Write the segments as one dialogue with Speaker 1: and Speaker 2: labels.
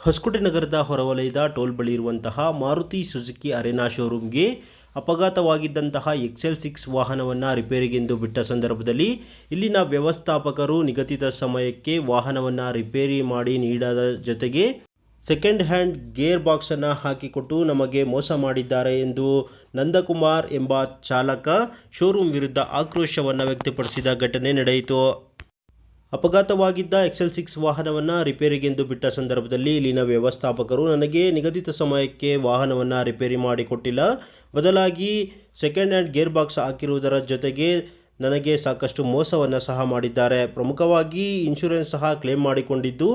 Speaker 1: ಹೊಸಕೋಟೆ ನಗರದ ಹೊರವಲಯದ ಟೋಲ್ ಬಳಿ ಇರುವಂತಹ ಮಾರುತಿ ಸುಜುಕಿ ಅರೆನಾ ಶೋರೂಮ್ಗೆ ಅಪಘಾತವಾಗಿದ್ದಂತಹ ಎಕ್ಸೆಲ್ ಸಿಕ್ಸ್ ವಾಹನವನ್ನು ರಿಪೇರಿಗೆಂದು ಬಿಟ್ಟ ಸಂದರ್ಭದಲ್ಲಿ ಇಲ್ಲಿನ ವ್ಯವಸ್ಥಾಪಕರು ನಿಗದಿತ ಸಮಯಕ್ಕೆ ವಾಹನವನ್ನು ರಿಪೇರಿ ಮಾಡಿ ನೀಡದ ಜೊತೆಗೆ ಸೆಕೆಂಡ್ ಹ್ಯಾಂಡ್ ಗೇರ್ ಬಾಕ್ಸನ್ನು ಹಾಕಿಕೊಟ್ಟು ನಮಗೆ ಮೋಸ ಮಾಡಿದ್ದಾರೆ ಎಂದು ನಂದಕುಮಾರ್ ಎಂಬ ಚಾಲಕ ಶೋರೂಮ್ ವಿರುದ್ಧ ಆಕ್ರೋಶವನ್ನು ವ್ಯಕ್ತಪಡಿಸಿದ ಘಟನೆ ನಡೆಯಿತು. ಅಪಘಾತವಾಗಿದ್ದ ಎಕ್ಸೆಲ್ ಸಿಕ್ಸ್ ವಾಹನವನ್ನು ರಿಪೇರಿಗೆಂದು ಬಿಟ್ಟ ಸಂದರ್ಭದಲ್ಲಿ ಇಲ್ಲಿನ ವ್ಯವಸ್ಥಾಪಕರು, ನನಗೆ ನಿಗದಿತ ಸಮಯಕ್ಕೆ ವಾಹನವನ್ನು ರಿಪೇರಿ ಮಾಡಿಕೊಟ್ಟಿಲ್ಲ. ಬದಲಾಗಿ ಸೆಕೆಂಡ್ ಹ್ಯಾಂಡ್ ಗೇರ್ ಬಾಕ್ಸ್ ಹಾಕಿರುವುದರ ಜೊತೆಗೆ ನನಗೆ ಸಾಕಷ್ಟು ಮೋಸವನ್ನು ಸಹ ಮಾಡಿದ್ದಾರೆ. ಪ್ರಮುಖವಾಗಿ ಇನ್ಶೂರೆನ್ಸ್ ಸಹ ಕ್ಲೇಮ್ ಮಾಡಿಕೊಂಡಿದ್ದು,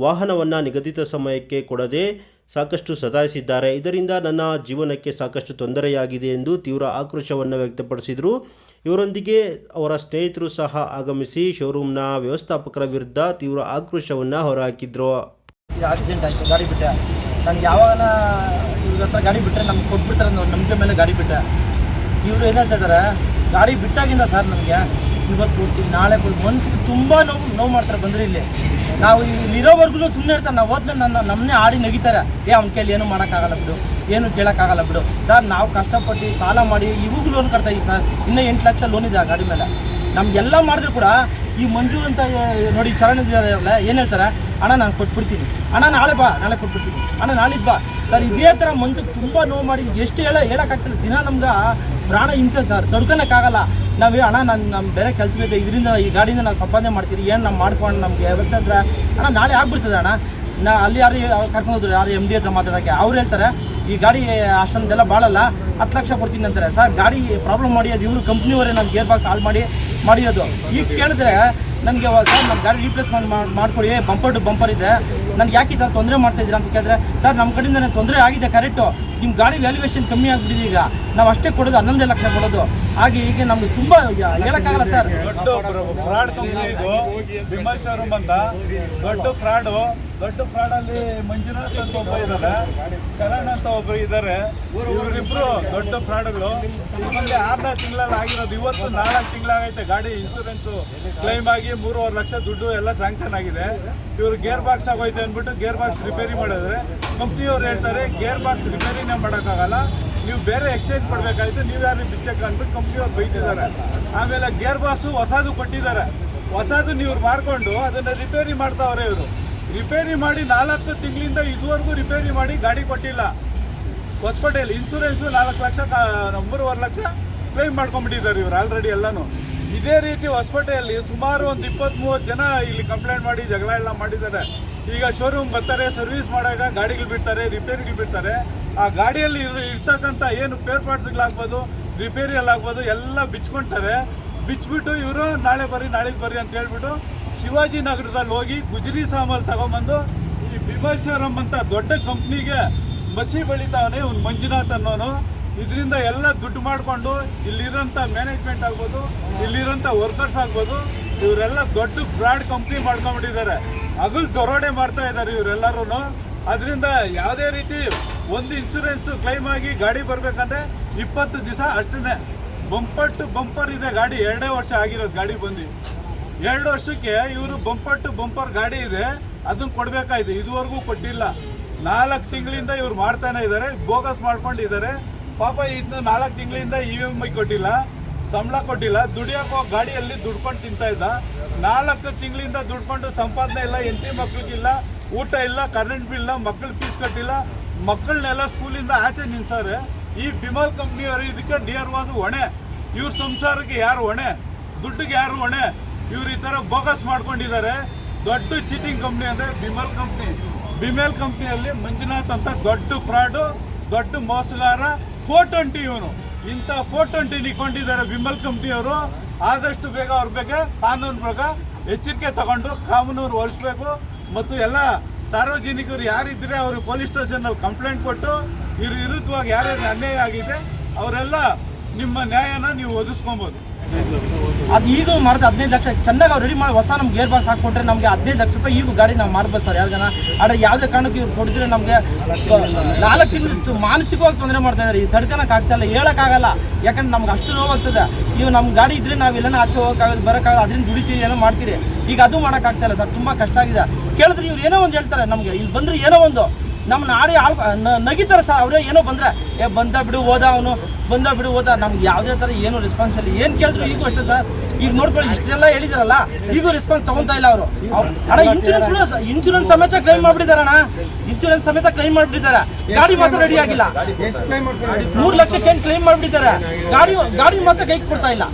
Speaker 1: ವಾಹನವನ್ನು ನಿಗದಿತ ಸಮಯಕ್ಕೆ ಕೊಡದೆ ಸಾಕಷ್ಟು ಸತಾಯಿಸಿದ್ದಾರೆ. ಇದರಿಂದ ನನ್ನ ಜೀವನಕ್ಕೆ ಸಾಕಷ್ಟು ತೊಂದರೆಯಾಗಿದೆ ಎಂದು ತೀವ್ರ ಆಕ್ರೋಶವನ್ನು ವ್ಯಕ್ತಪಡಿಸಿದರು. ಇವರೊಂದಿಗೆ ಅವರ ಸ್ನೇಹಿತರು ಸಹ ಆಗಮಿಸಿ ಶೋರೂಮ್ನ ವ್ಯವಸ್ಥಾಪಕರ ವಿರುದ್ಧ ತೀವ್ರ ಆಕ್ರೋಶವನ್ನು ಹೊರಹಾಕಿದ್ರು.
Speaker 2: ಆಕ್ಸಿಡೆಂಟ್ ಆಯಿತು, ಗಾಡಿ ಬಿಟ್ಟೆ. ನನಗೆ ಯಾವಾಗ ಇವ್ರ ಹತ್ರ ಗಾಡಿ ಬಿಟ್ಟರೆ ನಮ್ಗೆ ಕೊಟ್ಬಿಡ್ತಾರೆ ನಂಬಿಕೆ ಮೇಲೆ ಗಾಡಿ ಬಿಟ್ಟೆ. ಇವರು ಏನು ಹೇಳ್ತಾ ಇದ್ದಾರೆ ಗಾಡಿ ಬಿಟ್ಟಾಗಿಂದ ಸರ್ ನನಗೆ ಇವತ್ತು ಕೊಡ್ತೀನಿ ನಾಳೆ ಕೊಡ್ತೀನಿ ಮನ್ಸಿಗೆ ತುಂಬ ನೋವು ನೋವು ಮಾಡ್ತಾರೆ ಬಂದರೆ ಇಲ್ಲಿ. ನಾವು ಇಲ್ಲಿರೋವರೆಗೂ ಸುಮ್ಮನೆ ಇರ್ತಾರೆ. ನಾವು ಹೋದ್ಮೇಲೆ ನನ್ನ ನಮ್ಮನ್ನೇ ಆಡಿ ನಗಿತಾರೆ. ಏ, ಅವ್ನ ಕೈಲಿ ಏನು ಮಾಡೋಕ್ಕಾಗಲ್ಲ ಬಿಡು. ಏನು ಕೇಳೋಕ್ಕಾಗಲ್ಲ ಬಿಡು. ಸರ್, ನಾವು ಕಷ್ಟಪಟ್ಟು ಸಾಲ ಮಾಡಿ ಇವಾಗ ಲೋನ್ ಕಟ್ತಾ ಇದ್ದೀವಿ ಸರ್. ಇನ್ನೂ ಎಂಟು ಲಕ್ಷ ಲೋನ್ ಇದೆ ಆ ಗಾಡಿ ಮೇಲೆ. ನಮ್ಗೆಲ್ಲ ಮಾಡಿದ್ರು ಕೂಡ ಈ ಮಂಜು ಅಂತ ನೋಡಿ ಚರಣ ಏನು ಹೇಳ್ತಾರೆ? ಅಣ್ಣ, ನಾನು ಕೊಟ್ಬಿಡ್ತೀನಿ. ಅಣ್ಣ, ನಾಳೆ ಬಾ, ನಾಳೆ ಕೊಟ್ಬಿಡ್ತೀನಿ. ಅಣ್ಣ ನಾಳೆ ಬಾ. ಸರ್, ಇದೇ ಥರ ಮಂಜು ತುಂಬ ನೋವು ಮಾಡಿ ಎಷ್ಟು ಹೇಳ, ಹೇಳೋಕ್ಕಾಗ್ತಿಲ್ಲ. ದಿನ ನಮ್ಗೆ ಪ್ರಾಣ ಹಿಂಸೆ ಸರ್. ತಡ್ಕೊಳಕ್ಕಾಗಲ್ಲ. ನಾವೇ ಅಣ್ಣ, ನಾನು ನಮ್ಮ ಬೇರೆ ಕೆಲಸವಿದೆ ಇದರಿಂದ ಈ ಗಾಡಿಯಿಂದ ನಾವು ಸಂಪಾದನೆ ಮಾಡ್ತೀರಿ. ಏನು ನಾವು ಮಾಡ್ಕೊಂಡು ನಮಗೆ ವ್ಯವಸ್ಥೆ ಅಂದರೆ ಅಣ್ಣ, ನಾಳೆ ಆಗ್ಬಿಡ್ತದೆ, ಅಣ್ಣ. ನಾ, ಅಲ್ಲಿ ಯಾರು ಕರ್ಕೊಂಡು ಹೋದ್ರು, ಯಾರು ಎಂ ಡಿ ಹತ್ರ ಮಾತಾಡೋಕ್ಕೆ? ಅವ್ರು ಹೇಳ್ತಾರೆ, ಈ ಗಾಡಿ ಅಷ್ಟೊಂದೆಲ್ಲ ಬಾಳಲ್ಲ. ಹತ್ತು ಲಕ್ಷ ಕೊಡ್ತೀನಿ ಅಂತಾರೆ. ಸರ್, ಗಾಡಿ ಪ್ರಾಬ್ಲಮ್ ಮಾಡಿ, ಅದು ಇವರು ಕಂಪ್ನಿಯವರೇ ನಾನು ಗೇರ್ ಬಾಕ್ಸ್ ಹಾಳು ಮಾಡಿ ಮಾಡಿರೋದು. ಈಗ ಕೇಳಿದ್ರೆ ನನಗೆ ಸರ್ ನಮ್ಮ ಗಾಡಿ ರೀಪ್ಲೇಸ್ ಮಾಡಿ ಮಾಡ್ಕೊಡಿ ಬಂಪರ್ ಟು ಬಂಪರ್ ಇದೆ. ನನಗೆ ಯಾಕೆ ಈ ಥರ ತೊಂದರೆ ಮಾಡ್ತಾ ಇದ್ದೀರಾ ಅಂತ ಕೇಳಿದ್ರೆ, ಸರ್ ನಮ್ಮ ಕಡೆಯಿಂದ ನನಗೆ ತೊಂದರೆ ಆಗಿದೆ ಕರೆಕ್ಟು ನಿಮ್ಮ ಗಾಡಿ ವ್ಯಾಲ್ಯೂಯೇಷನ್ ಕಮ್ಮಿ ಆಗಿಬಿಟ್ಟಿದೆ ಈಗ. ನಾವು ಅಷ್ಟೇ ಕೊಡೋದು ಹನ್ನೊಂದೇ ಲಕ್ಷ ಕೊಡೋದು. ಹಾಗೆ ಈಗ ನಮ್ಗೆ ತುಂಬ ಹೇಳೋಕ್ಕಾಗಲ್ಲ ಸರ್.
Speaker 3: ದೊಡ್ಡ ಫ್ರಾಡ್ ಕಂಪ್ನಿ ಶೋರೂಮ್ ಅಂತ ದೊಡ್ಡ ಫ್ರಾಡು. ದೊಡ್ಡ ಫ್ರಾಡಲ್ಲಿ ಮಂಜುನಾಥ್ ಅಂತ ಒಬ್ಬ ಇದ್ದಾರೆ ಶರಣ್ ಅಂತ ಒಬ್ಬ ಇದ್ದಾರೆ ಇವರಿಬ್ರು ದೊಡ್ಡ ಫ್ರಾಡ್ಗಳು. ನಮಗೆ ಆರನೇ ತಿಂಗಳಲ್ಲಿ ಆಗಿರೋದು ಇವತ್ತು ನಾಲ್ಕು ತಿಂಗಳಾಗೈತೆ ಗಾಡಿ ಇನ್ಶೂರೆನ್ಸ್ ಕ್ಲೈಮ್ ಆಗಿ ಮೂರುವರೆ ಲಕ್ಷ ದುಡ್ಡು ಎಲ್ಲ ಸ್ಯಾಂಕ್ಷನ್ ಆಗಿದೆ. ಇವರು ಗೇರ್ ಬಾಕ್ಸ್ ಆಗೋಯ್ತೆ ಅಂದ್ಬಿಟ್ಟು ಗೇರ್ ಬಾಕ್ಸ್ ರಿಪೇರಿ ಮಾಡಿದ್ರೆ ಕಂಪ್ನಿಯವ್ರು ಹೇಳ್ತಾರೆ ಗೇರ್ ಬಾಕ್ಸ್ ರಿಪೇರಿನೇ ಮಾಡೋಕ್ಕಾಗಲ್ಲ. ನೀವು ಬೇರೆ ಎಕ್ಸ್ಚೇಂಜ್ ಮಾಡ್ಬೇಕಾಯ್ತು, ನೀವು ಯಾರು ಬಿಚ್ಚಕ್ಕೆ ಅಂದ್ಬಿಟ್ಟು ಕಂಪ್ನಿಯವ್ರು ಬೈತಿದ್ದಾರೆ. ಆಮೇಲೆ ಗೇರ್ ಬಾಕ್ಸು ಹೊಸದು ಕೊಟ್ಟಿದ್ದಾರೆ. ಹೊಸದು ನೀವು ಮಾರ್ಕೊಂಡು ಅದನ್ನು ರಿಪೇರಿ ಮಾಡ್ತಾವ್ರೆ ಇವರು. ರಿಪೇರಿ ಮಾಡಿ ನಾಲ್ಕು ತಿಂಗಳಿಂದ ಇದುವರೆಗೂ ರಿಪೇರಿ ಮಾಡಿ ಗಾಡಿ ಕೊಟ್ಟಿಲ್ಲ. ಹೊಸಕೋಟೆಯಲ್ಲಿ ಇನ್ಸೂರೆನ್ಸು ನಾಲ್ಕು ಲಕ್ಷ ಮೂರುವರೆ ಲಕ್ಷ ಕ್ಲೈಮ್ ಮಾಡ್ಕೊಂಡ್ಬಿಟ್ಟಿದ್ದಾರೆ ಇವರು ಆಲ್ರೆಡಿ ಎಲ್ಲನೂ. ಇದೇ ರೀತಿ ಹೊಸಕೋಟೆಯಲ್ಲಿ ಸುಮಾರು ಒಂದು ಇಪ್ಪತ್ತ್ ಮೂವತ್ತು ಜನ ಇಲ್ಲಿ ಕಂಪ್ಲೇಂಟ್ ಮಾಡಿ ಜಗಳ ಎಲ್ಲ ಮಾಡಿದ್ದಾರೆ. ಈಗ ಶೋರೂಮ್ ಬರ್ತಾರೆ ಸರ್ವಿಸ್ ಮಾಡಾಗ ಗಾಡಿಗಳು ಬಿಡ್ತಾರೆ ರಿಪೇರಿಗಳು ಬಿಡ್ತಾರೆ. ಆ ಗಾಡಿಯಲ್ಲಿ ಇರ್- ಇರ್ತಕ್ಕಂಥ ಏನು ಪೇರ್ ಪಾರ್ಟ್ಸ್ಗಳಾಗ್ಬೋದು ರಿಪೇರಿಯಲ್ಲಾಗ್ಬೋದು ಎಲ್ಲ ಬಿಚ್ಕೊಳ್ತಾರೆ ಬಿಚ್ಚಿಬಿಟ್ಟು ಇವರು ನಾಳೆ ಬರ್ರಿ, ನಾಳೆಗೆ ಬರ್ರಿ ಅಂತ ಹೇಳ್ಬಿಟ್ಟು ಶಿವಾಜಿ ನಗರದಲ್ಲಿ ಹೋಗಿ ಗುಜರಿ ಸಾಮಾನು ತಗೊಂಬಂದು ಈ ಬಿಮಲ್ ಶೋರೂಮ್ ಅಂತ ದೊಡ್ಡ ಕಂಪ್ನಿಗೆ ಮಸಿ ಬೆಳಿತಾವನೆ ಇವ್ನು ಮಂಜುನಾಥ್ ಅನ್ನೋನು. ಇದರಿಂದ ಎಲ್ಲ ದುಡ್ಡು ಮಾಡಿಕೊಂಡು ಇಲ್ಲಿರೋಂಥ ಮ್ಯಾನೇಜ್ಮೆಂಟ್ ಆಗ್ಬೋದು, ಇಲ್ಲಿರೋಂಥ ವರ್ಕರ್ಸ್ ಆಗ್ಬೋದು, ಇವರೆಲ್ಲ ದೊಡ್ಡ ಫ್ರಾಡ್ ಕಂಪ್ನಿ ಮಾಡ್ಕೊಂಡ್ಬಿಟ್ಟಿದ್ದಾರೆ. ಹಗಲು ದೊರೋಡೆ ಮಾಡ್ತಾ ಇದ್ದಾರೆ ಇವರೆಲ್ಲರೂ ಅದರಿಂದ ಯಾವುದೇ ರೀತಿ ಒಂದು ಇನ್ಸೂರೆನ್ಸ್ ಕ್ಲೈಮ್ ಆಗಿ ಗಾಡಿ ಬರಬೇಕಂದ್ರೆ ಇಪ್ಪತ್ತು ದಿವಸ ಅಷ್ಟೇ ಬಂಪರ್ ಟು ಬಂಪರ್ ಇದೆ ಗಾಡಿ, ಎರಡೇ ವರ್ಷ ಆಗಿರೋದು ಗಾಡಿ ಬಂದು. ಎರಡು ವರ್ಷಕ್ಕೆ ಇವರು ಬಂಪರ್ ಟು ಬಂಪರ್ ಗಾಡಿ ಇದೆ ಅದನ್ನ ಕೊಡಬೇಕಾಯ್ತು. ಇದುವರೆಗೂ ಕೊಟ್ಟಿಲ್ಲ. ನಾಲ್ಕು ತಿಂಗಳಿಂದ ಇವ್ರು ಮಾಡ್ತಾನೆ ಇದ್ದಾರೆ ಬೋಗಸ್ ಮಾಡ್ಕೊಂಡಿದ್ದಾರೆ. ಪಾಪ ಇದನ್ನ ನಾಲ್ಕು ತಿಂಗಳಿಂದ ಇ ಎಂ ಐ ಕೊಟ್ಟಿಲ್ಲ, ಸಂಬಳ ಕೊಟ್ಟಿಲ್ಲ. ದುಡಿಯೋಕೆ ಗಾಡಿಯಲ್ಲಿ ದುಡ್ಕೊಂಡು ತಿಂತಾ ಇದ್ದ. ನಾಲ್ಕು ತಿಂಗಳಿಂದ ದುಡ್ಕೊಂಡು ಸಂಪಾದನೆ ಇಲ್ಲ ಎಂಟಿ ಮಕ್ಳಿಗಿಲ್ಲ ಊಟ ಇಲ್ಲ ಕರೆಂಟ್ ಬಿಲ್ ಮಕ್ಕಳು ಫೀಸ್ ಕಟ್ಟಿಲ್ಲ. ಮಕ್ಕಳನ್ನೆಲ್ಲ ಸ್ಕೂಲಿಂದ ಆಚೆ ನಿಲ್ಸವ್ರೆ ಈ ಬಿಮಲ್ ಕಂಪ್ನಿಯವರು ಇದಕ್ಕೆ ನಿಯರ್ವಾದ ಹೊಣೆ. ಇವ್ರ ಸಂಸಾರಕ್ಕೆ ಯಾರು ಹೊಣೆ? ದುಡ್ಡಿಗೆ ಯಾರು ಹೊಣೆ? ಇವ್ರು ಈ ಥರ ಬೋಗಸ್ ಮಾಡ್ಕೊಂಡಿದ್ದಾರೆ. ದೊಡ್ಡ ಚೀಟಿಂಗ್ ಕಂಪ್ನಿ ಅಂದರೆ ಬಿಮಲ್ ಕಂಪ್ನಿ ಬಿಮೆಲ್ ಕಂಪ್ನಿಯಲ್ಲಿ ಮಂಜುನಾಥ್ ಅಂತ ದೊಡ್ಡ ಫ್ರಾಡು ದೊಡ್ಡ ಮೋಸಗಾರ ಫೋರ್ ಟ್ವೆಂಟಿ ಇವನು. ಇಂಥ ಫೋರ್ ಟ್ವೆಂಟಿ ನಿಕೊಂಡಿದ್ದಾರೆ ಬಿಮಲ್ ಕಂಪ್ನಿಯವರು ಆದಷ್ಟು ಬೇಗ ಅವ್ರ ಬಗ್ಗೆ ಕಾನೂನು ಪ್ರಕಾರ ಎಚ್ಚರಿಕೆ ತಗೊಂಡು ಕಾನೂನು ಒರೆಸ್ಬೇಕು. ಮತ್ತು ಎಲ್ಲ ಸಾರ್ವಜನಿಕರು ಯಾರಿದ್ರೆ ಅವರು ಪೊಲೀಸ್ ಸ್ಟೇಷನಲ್ಲಿ ಕಂಪ್ಲೇಂಟ್ ಕೊಟ್ಟು, ಇವ್ರ ವಿರುದ್ಧವಾಗಿ ಯಾರ್ಯಾರು ಅನ್ಯಾಯ ಆಗಿದೆ, ಅವರೆಲ್ಲ ನಿಮ್ಮ ನ್ಯಾಯನ ನೀವು ಒದಿಸ್ಕೊಬೋದು
Speaker 2: ಅದು ಈಗ ಮಾರಿದ ಹದಿನೈದು ಲಕ್ಷ ಚೆನ್ನಾಗಿ ಅವ್ರು ರೆಡಿ ಮಾಡಿ ಹೊಸ ನಮ್ಗೆ ಗೇರ್ ಬಾಕ್ಸ್ ಹಾಕೊಂಡ್ರೆ ನಮಗೆ ಹದಿನೈದು ಲಕ್ಷ ರೂಪಾಯಿ ಈಗ ಗಾಡಿ ನಾವು ಮಾಡ್ಬೋದು ಸರ್ ಯಾರಿಗಾನ ಆದರೆ ಯಾವುದೇ ಕಾರಣಕ್ಕೆ ಇವ್ರು ಕೊಡಿದ್ರೆ ನಮಗೆ ನಾಲ್ಕು ತಿಂಗಳು ಮಾನಸಿಕವಾಗಿ ತೊಂದರೆ ಮಾಡ್ತಾ ಇದ್ದಾರೆ ಈ ತಡ್ಕೊಳಕ್ಕೆ ಆಗ್ತಾ ಇಲ್ಲ ಹೇಳೋಕ್ಕಾಗಲ್ಲ ಯಾಕಂದ್ರೆ ನಮ್ಗೆ ಅಷ್ಟು ನೋವಾಗ್ತದೆ ಇವು ನಮ್ಮ ಗಾಡಿ ಇದ್ರೆ ನಾವು ಎಲ್ಲನ ಆಚೆ ಹೋಗೋಕ್ಕಾಗಲ್ಲ ಬರೋಕ್ಕಾಗಲ್ಲ ಅದರಿಂದ ದುಡಿತೀರಿ, ಏನೋ ಮಾಡ್ತೀರಿ. ಈಗ ಅದು ಮಾಡೋಕ್ಕಾಗ್ತಾ ಇಲ್ಲ ಸರ್, ತುಂಬ ಕಷ್ಟ ಆಗಿದೆ. ಕೇಳಿದ್ರೆ ಇವ್ರು ಏನೋ ಒಂದು ಹೇಳ್ತಾರೆ ನಮಗೆ ಇಲ್ಲಿ ಬಂದ್ರೆ ಏನೋ ಒಂದು. ನಮ್ಮನ್ನ ನಾಡಿ ಆಳ್ ನಗಿತಾರೆ ಸರ್. ಅವರೇ ಏನೋ ಬಂದ್ರೆ, ಏ, ಬಂದ ಬಿಡು, ಹೋದ ಅವನು. ಬಂದ ಬಿಡು, ಹೋದ. ನಮ್ಗೆ ಯಾವುದೇ ಥರ ಏನು ರೆಸ್ಪಾನ್ಸ್ ಇಲ್ಲ. ಏನು ಕೇಳಿದ್ರು ಈಗೂ ಅಷ್ಟೇ ಸರ್. ಈಗ ನೋಡ್ಕೊಳ್ಳಿ, ಇಷ್ಟೆಲ್ಲ ಹೇಳಿದಾರಲ್ಲ, ಈಗೂ ರೆಸ್ಪಾನ್ಸ್ ತಗೊತಾ ಇಲ್ಲ ಅವರು. ಅಣ್ಣ ಇನ್ಶೂರೆನ್ಸ್ ಇನ್ಶೂರೆನ್ಸ್ ಸಮೇತ ಕ್ಲೈಮ್ ಮಾಡ್ಬಿಟ್ಟಿದ್ದಾರೆ ಅಣ್ಣ. ಇನ್ಶೂರೆನ್ಸ್ ಸಮೇತ ಕ್ಲೈಮ್ ಮಾಡ್ಬಿಟ್ಟಿದ್ದಾರೆ. ಗಾಡಿ ಮಾತ್ರ ರೆಡಿ ಆಗಿಲ್ಲ. ಮೂರು ಲಕ್ಷ ಚೇಂಜ್ ಕ್ಲೈಮ್ ಮಾಡ್ಬಿಟ್ಟಿದ್ದಾರೆ? ಗಾಡಿ ಗಾಡಿ ಮಾತ್ರ ಕೈಗೆ ಕೊಡ್ತಾ ಇಲ್ಲ.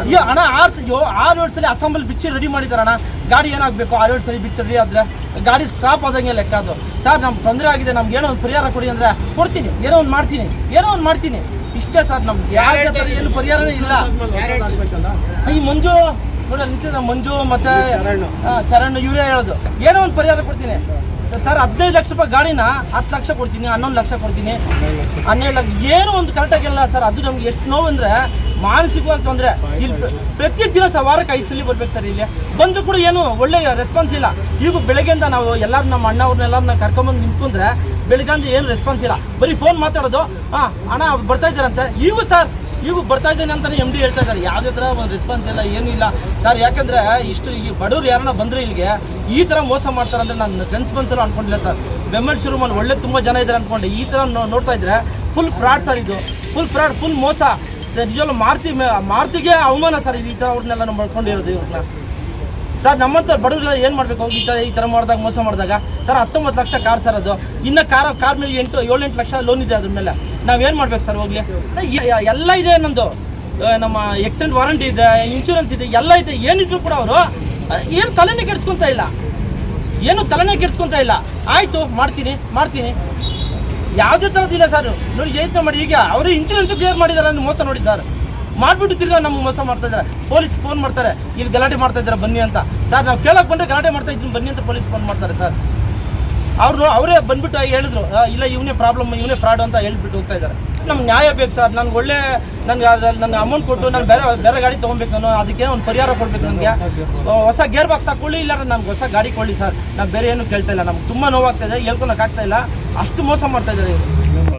Speaker 2: ಅಯ್ಯೋ ಅಣ್ಣ ಆರು ಆರು ಏಳು ಸಲ ಅಸೆಂಬಲ್ ಬಿಚ್ಚಿ ರೆಡಿ ಮಾಡಿದಾರಣ ಅಣ್ಣ. ಗಾಡಿ ಏನಾಗಬೇಕು? ಆರು ಏಳು ಸಲ ಬಿಚ್ಚಿ ರೆಡಿ ಆದ್ರೆ ಗಾಡಿ ಸ್ಟಾಪ್ ಆದಂಗೆ ಲೆಕ್ಕ ಅದು. ಸರ್ ನಮ್ಗೆ ತೊಂದರೆ ಆಗಿದೆ. ನಮ್ಗೆ ಏನೋ ಒಂದು ಪರಿಹಾರ ಕೊಡಿ ಅಂದರೆ ಕೊಡ್ತೀನಿ. ಏನೋ ಒಂದು ಮಾಡ್ತೀನಿ. ಏನೋ ಒಂದು ಮಾಡ್ತೀನಿ. ಇಷ್ಟೇ ಸರ್ ನಮ್ಗೆ ಯಾರು ಏನು ಪರಿಹಾರನೇ ಇಲ್ಲ. ಈ ಮಂಜು ನೋಡಿ ನಿಂತಿದ್ದ ಮಂಜು ಮತ್ತೆ ಚರಣ್ಣು ಚರಣ್. ಇವರೇ ಹೇಳೋದು. ಏನೋ ಒಂದು ಪರಿಹಾರ ಕೊಡ್ತೀನಿ. ಸರ್ ಹದಿನೈದು ಲಕ್ಷ ರೂಪಾಯಿ ಗಾಡಿನ ಹತ್ತು ಲಕ್ಷ ಕೊಡ್ತೀನಿ ಹನ್ನೊಂದು ಲಕ್ಷ ಕೊಡ್ತೀನಿ. ಹನ್ನೆರಡು ಲಕ್ಷ. ಏನೋ ಒಂದು ಕರೆಕ್ಟಾಗಿ ಇಲ್ಲ ಸರ್. ಅದು ನಮ್ಗೆ ಎಷ್ಟು ನೋವು ಅಂದರೆ ಮಾನಸಿಕವಾಗಿ ತೊಂದರೆ. ಇಲ್ಲಿ ಪ್ರ- ಪ್ರತಿ ದಿನ ಸಹ ವಾರಕ್ಕೆ ಐದು ಸಲ ಬರ್ಬೇಕು ಸರ್ ಇಲ್ಲಿ. ಬಂದರೂ ಕೂಡ ಏನು ಒಳ್ಳೆ ರೆಸ್ಪಾನ್ಸ್ ಇಲ್ಲ. ಈಗ ಬೆಳಗ್ಗೆಯಿಂದ ನಾವು ಎಲ್ಲರೂ ನಮ್ಮ ಅಣ್ಣವ್ರನ್ನೆಲ್ಲರನ್ನ ಕರ್ಕೊಂಬಂದು ನಿಂತ್ಕೊಂಡ್ರೆ ಬೆಳಗ್ಗೆಂದ ಏನು ರೆಸ್ಪಾನ್ಸ್ ಇಲ್ಲ. ಬರೀ ಫೋನ್ ಮಾತಾಡೋದು. ಹಾಂ ಅಣ್ಣ ಅವ್ರು ಬರ್ತಾ ಇದ್ದಾರಂತೆ. ಈಗೂ ಸರ್ ಈಗ ಬರ್ತಾ ಇದ್ದೇನೆ ಅಂತಾನೆ ಎಂ ಡಿ ಹೇಳ್ತಾ ಇದ್ದಾರೆ. ಯಾವುದೇ ಥರ ಒಂದು ರೆಸ್ಪಾನ್ಸ್ ಇಲ್ಲ ಏನೂ ಇಲ್ಲ. ಸರ್ ಯಾಕಂದರೆ ಇಷ್ಟು ಈ ಬಡವ್ರು ಯಾರನ್ನ ಬಂದ್ರೆ ಇಲ್ಲಿಗೆ ಈ ಥರ ಮೋಸ ಮಾಡ್ತಾರೆ ಅಂದ್ರೆ ನಾನು ಜನ್ಸ್ ಅಂದ್ಕೊಂಡಿಲ್ಲ ಅನ್ಕೊಂಡಿಲ್ಲ ಸರ್. ಬೆಂಬಲ್ ಮಾಡಿ ಒಳ್ಳೆ ತುಂಬ ಜನ ಇದ್ದಾರೆ ಅಂದ್ಕೊಂಡೆ ಈ ಥರ ನೋಡ್ತಾ ಇದ್ರೆ ಫುಲ್ ಫ್ರಾಡ್ ಸರ್ ಇದು. ಫುಲ್ ಫ್ರಾಡ್ ಫುಲ್ ಮೋಸ. ನಿಜವಲ್ಲ ಮಾರುತಿ ಮಾರ್ತಿಗೆ ಅವಮಾನ ಸರ್ ಈ ಥರ ಅವ್ರನ್ನೆಲ್ಲ ನಾವು ಮಾಡ್ಕೊಂಡಿರೋದು ಇವ್ರನ್ನ. ಸರ್, ನಮ್ಮಂತ ಬಡವರೆಲ್ಲ ಏನು ಮಾಡಬೇಕು? ಈ ಥರ ಈ ಥರ ಮಾಡಿದಾಗ, ಮೋಸ ಮಾಡಿದಾಗ? ಸರ್, ಹತ್ತೊಂಬತ್ತು ಲಕ್ಷ ಕಾರ್ ಸರ್ ಅದು. ಇನ್ನು ಕಾರ್ ಕಾರ್ ಮೇಲೆ ಎಂಟು ಏಳೆಂಟು ಲಕ್ಷ ಲೋನ್ ಇದೆ ಅದ್ರ ಮೇಲೆ. ನಾವೇನು ಮಾಡ್ಬೇಕು ಸರ್ ಹೋಗ್ಲಿ? ಎಲ್ಲ ಇದೆ ನಮ್ಮದು ನಮ್ಮ ಎಕ್ಸ್ಟೆಂಡ್ ವಾರಂಟಿ ಇದೆ ಇನ್ಶೂರೆನ್ಸ್ ಇದೆ, ಎಲ್ಲ ಇದೆ. ಏನಿದ್ರು ಕೂಡ ಅವರು ಏನು ತಲೆನೇ ಕೆಡ್ಸ್ಕೊಂತ ಇಲ್ಲ. ಏನು ತಲೆನೇ ಕೆಡ್ಸ್ಕೊಂತ ಇಲ್ಲ. ಆಯಿತು, ಮಾಡ್ತೀನಿ ಮಾಡ್ತೀನಿ. ಯಾವುದೇ ಥರದ್ದಿಲ್ಲ ಸರ್ ನೋಡಿ ಯೋಚನೆ ಮಾಡಿ. ಈಗ ಅವರು ಇನ್ಶೂರೆನ್ಸ್ ಕ್ಲಿಯರ್ ಮಾಡಿದ್ದಾರೆ ಅಂದ್ರೆ ಮೋಸ ನೋಡಿ ಸರ್ ಮಾಡ್ಬಿಟ್ಟು ತಿರ್ಗಾ ನಮ್ಗೆ ಮೋಸ ಮಾಡ್ತಾ ಇದ್ದಾರೆ ಪೊಲೀಸ್ ಫೋನ್ ಮಾಡ್ತಾರೆ. ಇಲ್ಲಿ ಗಲಾಟೆ ಮಾಡ್ತಾ ಇದ್ದಾರೆ ಬನ್ನಿ ಅಂತ. ಸರ್ ನಾವು ಕೇಳೋಕೆ ಬಂದ್ರೆ ಗಲಾಟೆ ಮಾಡ್ತಾ ಇದ್ದೀನಿ, ಬನ್ನಿ ಅಂತ ಪೊಲೀಸ್ ಫೋನ್ ಮಾಡ್ತಾರೆ ಸರ್ ಅವರು ಅವರೇ ಬಂದ್ಬಿಟ್ಟು ಹೇಳಿದ್ರು ಇಲ್ಲ, ಇವನೇ ಪ್ರಾಬ್ಲಮ್ ಇವನೇ ಫ್ರಾಡ್ ಅಂತ ಹೇಳ್ಬಿಟ್ಟು ಹೋಗ್ತಾ ಇದ್ದಾರೆ. ನಮ್ಗೆ ನ್ಯಾಯ ಬೇಕು ಸರ್, ನನ್ಗೆ ಒಳ್ಳೆ, ನನಗೆ ನನ್ನ ಅಮೌಂಟ್ ಕೊಟ್ಟು ನಾನು ಬೇರೆ ಬೇರೆ ಗಾಡಿ ತೊಗೊಬೇಕು ನಾನು ಅದಕ್ಕೆ ಒಂದು ಪರಿಹಾರ ಕೊಡ್ಬೇಕು ನನಗೆ. ಹೊಸ ಗೇರ್ ಬಾಕ್ಸ್ ಹಾಕೊಳ್ಳಿ ಇಲ್ಲ ನನ್ಗೆ ಹೊಸ ಗಾಡಿ ಕೊಡಲಿ ಸರ್. ನಾನು ಬೇರೆ ಏನು ಕೇಳ್ತಾ ಇಲ್ಲ, ನಮ್ಗೆ ತುಂಬ ನೋವಾಗ್ತಾ ಇದೆ ಹೇಳ್ಕೊಳಕ್ಕಾಗ್ತಾ ಇಲ್ಲ. ಅಷ್ಟು ಮೋಸ ಮಾಡ್ತಾ ಇದ್ದಾರೆ ಇವರು.